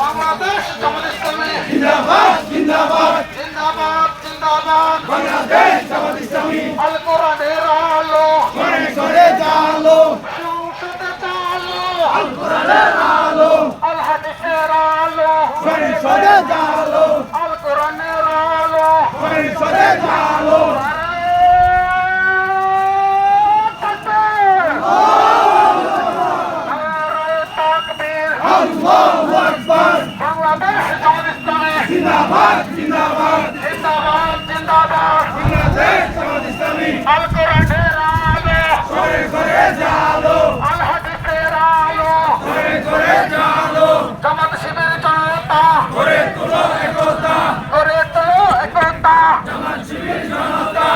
বাংলাদেশ জামাত ইসলামী জিন্দাবাদ জিন্দাবাদ জিন্দাবাদ জিন্দাবাদ বাংলাদেশ জামাত ইসলামী আল কোরআনের আলো করে করে জালো সংসদে চালো কোরআনের আলো আল হাদিসের আলো করে করে জালো আল কোরআনের আলো করে করে জালো তাকবীর আল্লাহু আকবার বাংলাদেশ জামাত ইসলামী জিন্দাবাদ জিন্দাবাদ জিন্দাবাদ জিন্দাবাদ বাংলাদেশ জামাত ইসলামী আল কোরআনের আলো করে করে জালো আল হাদিসের আলো করে করে জালো জামাত শিবির জনতা করে তুলো একতা করে তো একতা জামাত শিবির জনতা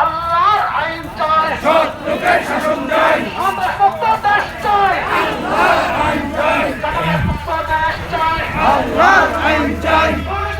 আল্লাহর আইন চাই সৎ লোকের শাসন চাই আমরা মুক্ত দেশ চাই আইন চাই জামাত মুক্ত দেশ চাই আল্লাহর আইন চাই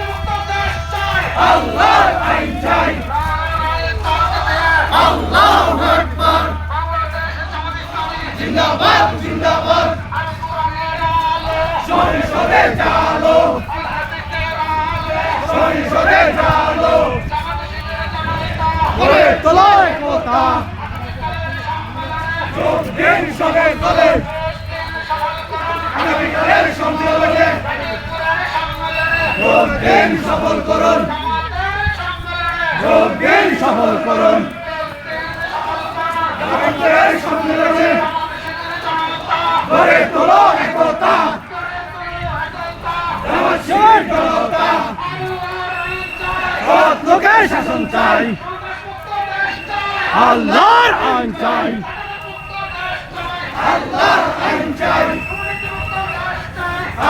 মুক্ত দেশ চাই আল্লাহর আইন চাই নারায়ে তাকবীর আল্লাহু আকবার বাংলাদেশ জামাত ইসলামী জিন্দাবাদ জিন্দাবাদ আল কোরআনের আলো সংসদে জালো আল হাদিসের আলো সংসদে জালো জামাত শিবির জনতা করে তোলো একতা যোগ দিন সবে তোলে আগামীকালের সম্মেলনে যোগ দিন সফল করুন। সফল করুন। সম্মেলনে করে তোলো একতা। লোকের শাসন চাই। আল্লাহর আইন চাই। চাই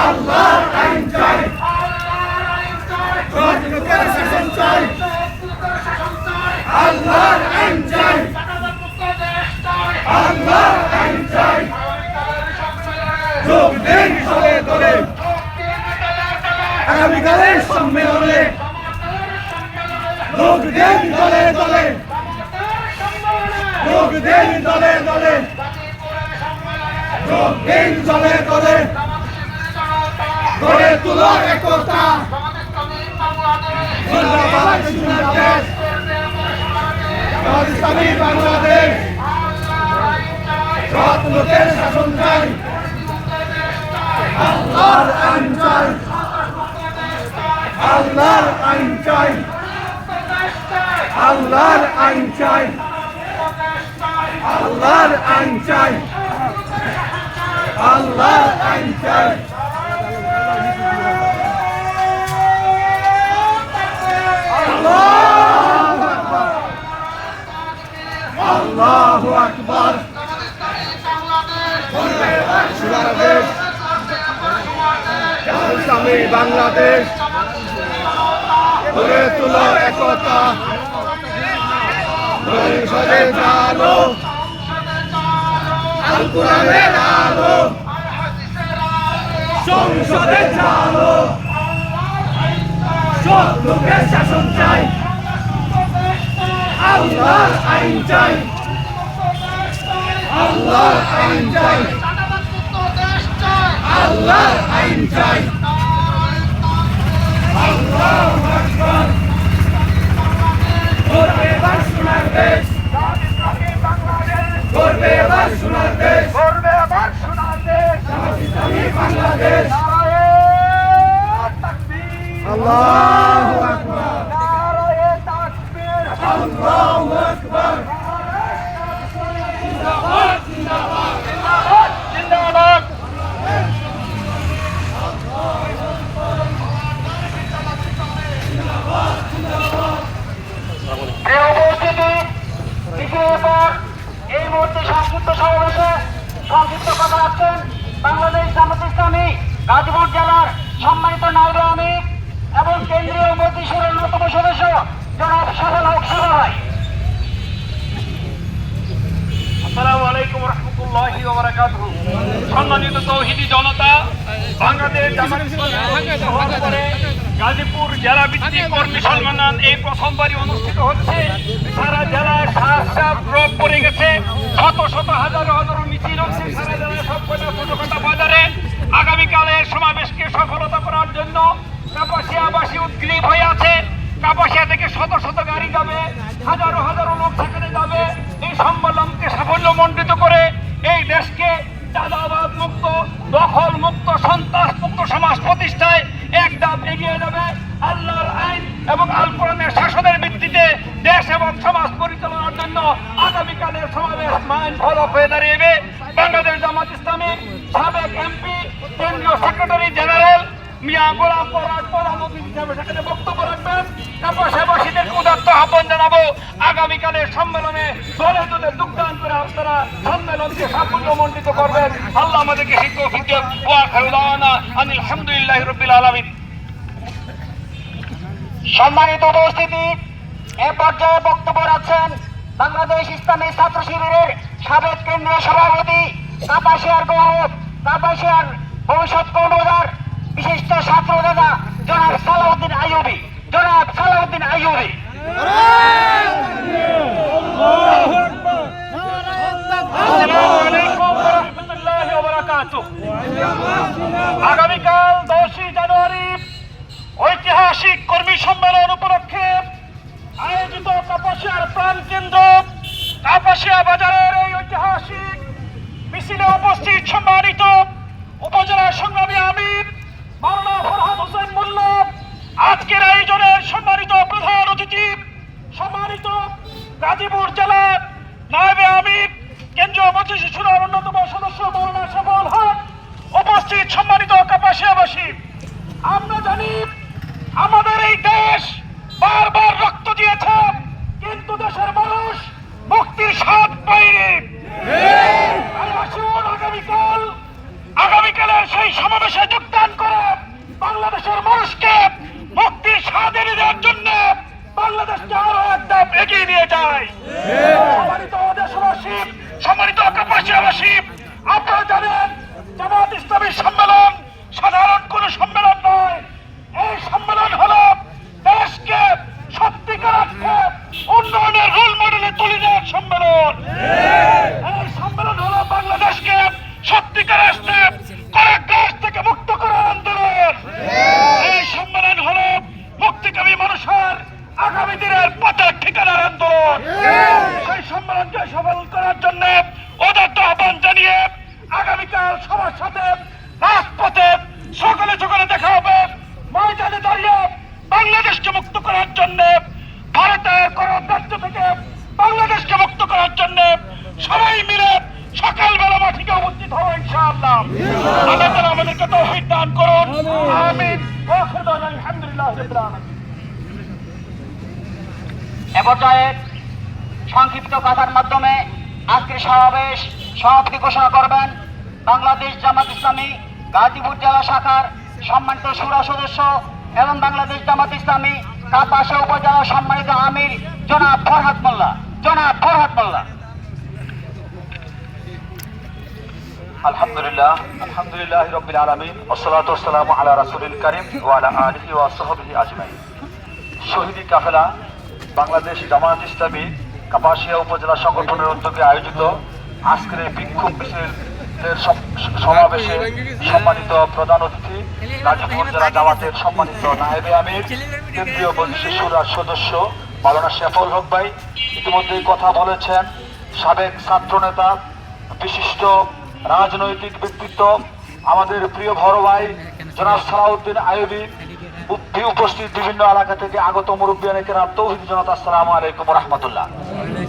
আল্লাহর আইন চাই। লোকের শাসন চাই আল্লাহর আইন চাই। আল্লাহর আইন চাই। যোগ দিন চলে তোলে আগামীকালের সম্মেলনে যোগ দিন দলে দলে যোগ দিন দলে দলে দিন দলে দলে গড়ে তুলো একতা। বাংলাদেশ। লোকের শাসন চাই। আল্লাহর আইন চাই। আল্লাহর আইন চাই। আল্লাহর আইন চাই। আল্লাহর আইন চাই। আল্লাহর আইন চাই আল্লাহু আকবার। বাংলাদেশ ইসলামী বাংলাদেশ। গড়ে একতা। আল কোরআনের আলো সংসদে জালো সব লোকের শাসন চাই। আল্লাহর আইন চাই। আল্লাহর আইন চাই। আল্লাহর আইন চাই। আল্লাহু আকবার করবে এবার সোনার দেশ করবে আবার সোনার দেশ। করবে আবার সোনার দেশ। ইসলামী বাংলাদেশ। আল্লাহু আকবার নারায়ে তাকবীর আল্লাহু আকবার জিন্দাবাদ জিন্দাবাদ প্রিয় উপস্থিতি দ্বিতীয় পর এই মুহূর্তে সংক্ষিপ্ত সমাবেশে সংক্ষিপ্ত কথা রাখছেন বাংলাদেশ জামাত ইসলামী, গাজীপুর জেলার সম্মানিত নাগরিক এবং কেন্দ্রীয় মন্ত্রিসভার অন্যতম সদস্য জনাব সফল হক সভায় রহমতুল্লাহি সম্মানিত তৌহিদি জনতা, বাংলাদেশ গাজীপুর জেলা ভিত্তিক কর্মী সম্মেলন এই প্রথমবারই অনুষ্ঠিত হচ্ছে। সারা জেলায় সাত সাত রোগ পড়ে গেছে। শত শত হাজারো হাজারো মিছিল হচ্ছে সারা জেলায় সব ছোটখাটো বাজারে। আগামীকালের সমাবেশকে সফলতা করার জন্য কাপাসিয়াবাসী উদ্গ্রীব হয়ে আছে। কাপাসিয়া থেকে শত শত গাড়ি যাবে, হাজারো হাজারো লোক সেখানে যাবে। এই সম্মেলনকে সাফল্য মণ্ডিত করে দেশকে চাঁদাবাদ মুক্ত, দখল মুক্ত, সন্ত্রাস মুক্ত সমাজ প্রতিষ্ঠায় এক ধাপ এগিয়ে যাবে আল্লাহর আইন এবং আল কোরআনের শাসনের ভিত্তিতে দেশ এবং সমাজ পরিচালনার জন্য আগামীকালের সমাবেশ মাইন ফলক হয়ে দাঁড়িয়েবে। বাংলাদেশ জামাত ইসলামী সাবেক এমপি, কেন্দ্রীয় সেক্রেটারি জেনারেল মিয়া গোলাম পরাগ প্রধান অতিথি হিসাবে সেখানে বক্তব্য রাখবেন। তারপর সেবাসীদের জানাব। আগামীকালের সম্মেলনে দলে দলে করে আপনারা সম্মেলনকে করবেন। আল্লাহ আমাদেরকে রাব্বিল আলামিন। সম্মানিত উপস্থিতি, এ পর্যায়ে বক্তব্য রাখছেন বাংলাদেশ ইসলামী ছাত্র শিবিরের সাবেক কেন্দ্রীয় সভাপতি কাপাসিয়ার গৌরব, কাপাসিয়ার ভবিষ্যৎ কর্মদার বিশিষ্ট ছাত্র নেতা জনাব সালাউদ্দিন আইয়ুবি। জনাব সালাউদ্দিন আইয়ুবি। আগামীকাল দশই জানুয়ারি ঐতিহাসিক কর্মী সম্মেলন উপলক্ষে আয়োজিত কাপাসিয়ার প্রাণ কেন্দ্র কাপাসিয়া বাজারের এই ঐতিহাসিক মিছিলে উপস্থিত সম্মানিত উপজেলা সংগ্রামী আমির মাওলানা ফরহাদ হোসেন মোল্লা আজকের আয়োজনের সম্মানিত প্রধান অতিথি সম্মানিত গাজীপুর জেলার নায়েবে আমির, কেন্দ্রীয় মন্ত্রী সুরার অন্যতম সদস্য মৌলানা সফল হক, উপস্থিত সম্মানিত কাপাসিয়াবাসী। আমরা জানি আমাদের এই দেশ বারবার রক্ত দিয়েছে, কিন্তু দেশের মানুষ মুক্তির স্বাদ পায়নি আর আসুন আগামীকাল আগামীকালের সেই সমাবেশে যোগদান করে বাংলাদেশের মানুষকে মুক্তির স্বাদ এনে দেওয়ার জন্য বাংলাদেশকে আরও এক ধাপ এগিয়ে নিয়ে যায় সম্মানিত দেশবাসী সম্মানিত কাপাসিয়াবাসী আপনারা জানেন জামাত ইসলামী সম্মেলন সাধারণ কোন সম্মেলন নয় এই সম্মেলন হলো দেশকে সত্যিকার অর্থে উন্নয়নের রোল মডেলে তুলে দেওয়ার সম্মেলন এই সম্মেলন হলো বাংলাদেশকে সত্যিকার অর্থে কারাগার থেকে মুক্ত করার আন্দোলন এই সম্মেলন হলো মুক্তিকামী মানুষের আগামী দিনের পথের ঠিকানার আন্দোলন। সেই সম্মেলনকে সফল করার জন্য ওদার্ত আহ্বান জানিয়ে আগামীকাল সবার সাথে রাজপথে সকালে সকালে দেখা হবে। ময়দানে দাঁড়িয়ে বাংলাদেশকে মুক্ত করার জন্য ভারতের করদার্য থেকে বাংলাদেশকে মুক্ত করার জন্য সবাই মিলে সকালবেলা মাটিকে উপস্থিত হব ইনশাআল্লাহ। আল্লাহ তাআলা আমাদেরকে তৌফিক দান করুন। আমিন। আলহামদুলিল্লাহি এ পর্যায়ে সংক্ষিপ্ত কথার মাধ্যমে আজকের সমাবেশ সমাপ্তি ঘোষণা করবেন বাংলাদেশ জামাত ইসলামী গাজীপুর জেলা শাখার সম্মানিত সুরা সদস্য এবং বাংলাদেশ জামাত ইসলামী কাপাসা উপজেলা সম্মানিত আমির জনাব ফরহাদ মোল্লা। জনাব ফরহাদ মোল্লা। আলহামদুলিল্লাহ আলহামদুলিল্লাহ রবিল আলমিন, ওসলাত ওসালাম আলা রাসুলিল করিম ওয়ালা আলহি ওয়া সাহবিহি আজমাইন। শহীদি কাফেলা বাংলাদেশ জামায়াত ইসলামী কাপাসিয়া উপজেলা সংগঠনের উদ্যোগে আয়োজিত আজকের এই বিক্ষোভ মিছিলের সমাবেশে সম্মানিত প্রধান অতিথি গাজীপুর জেলা জামাতের সম্মানিত নায়েবে আমির, কেন্দ্রীয় সুরার সদস্য, মাওলানা শেফল হক ভাই, ইতিমধ্যেই কথা বলেছেন। সাবেক ছাত্র নেতা বিশিষ্ট রাজনৈতিক ব্যক্তিত্ব, আমাদের প্রিয় বড় ভাই জনাব সালাউদ্দিন আয়ুবী উপ- উপস্থিত বিভিন্ন এলাকা থেকে আগত মুরব্বিয়ানে কেরাম তৌহিদ জনতা আসসালামু আলাইকুম রহমতুল্লাহ।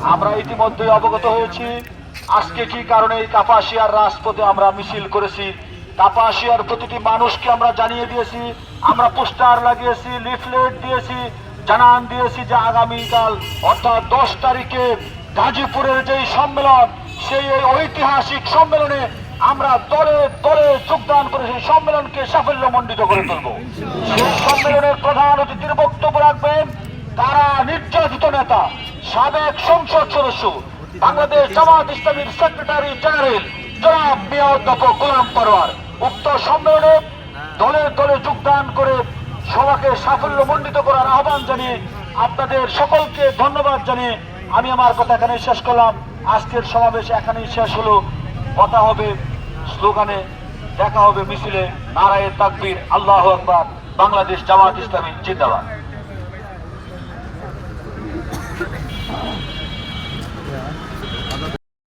আমরা ইতিমধ্যে অবগত হয়েছি আজকে কি কারণে এই কাপাসিয়ার রাজপথে আমরা মিছিল করেছি। কাপাসিয়ার প্রতিটি মানুষকে আমরা জানিয়ে দিয়েছি, আমরা পোস্টার লাগিয়েছি, লিফলেট দিয়েছি, জানান দিয়েছি যে আগামীকাল অর্থাৎ দশ তারিখে গাজীপুরের যেই সম্মেলন, সেই ঐতিহাসিক সম্মেলনে আমরা দলে দলে যোগদান করে সেই সম্মেলনকে সাফল্য সাফল্যমণ্ডিত করে তুলব। সেই সম্মেলনের প্রধান অতিথির বক্তব্য রাখবেন তারা নির্যাতিত নেতা, সাবেক সংসদ সদস্য, বাংলাদেশ জামাত ইসলামীর সেক্রেটারি জেনারেল, জনাব মেয়র অধ্যাপক গোলাম পরোয়ার। উক্ত সম্মেলনে দলে দলে যোগদান করে সভাকে সাফল্যমণ্ডিত করার আহ্বান জানিয়ে আপনাদের সকলকে ধন্যবাদ জানিয়ে আমি আমার কথা এখানে শেষ করলাম। আজকের সমাবেশ এখানেই শেষ হলো। কথা হবে স্লোগানে দেখা হবে মিছিলে নারায়ের তাকবির আল্লাহ আকবার বাংলাদেশ জামাত ইসলামী জিন্দাবাদ।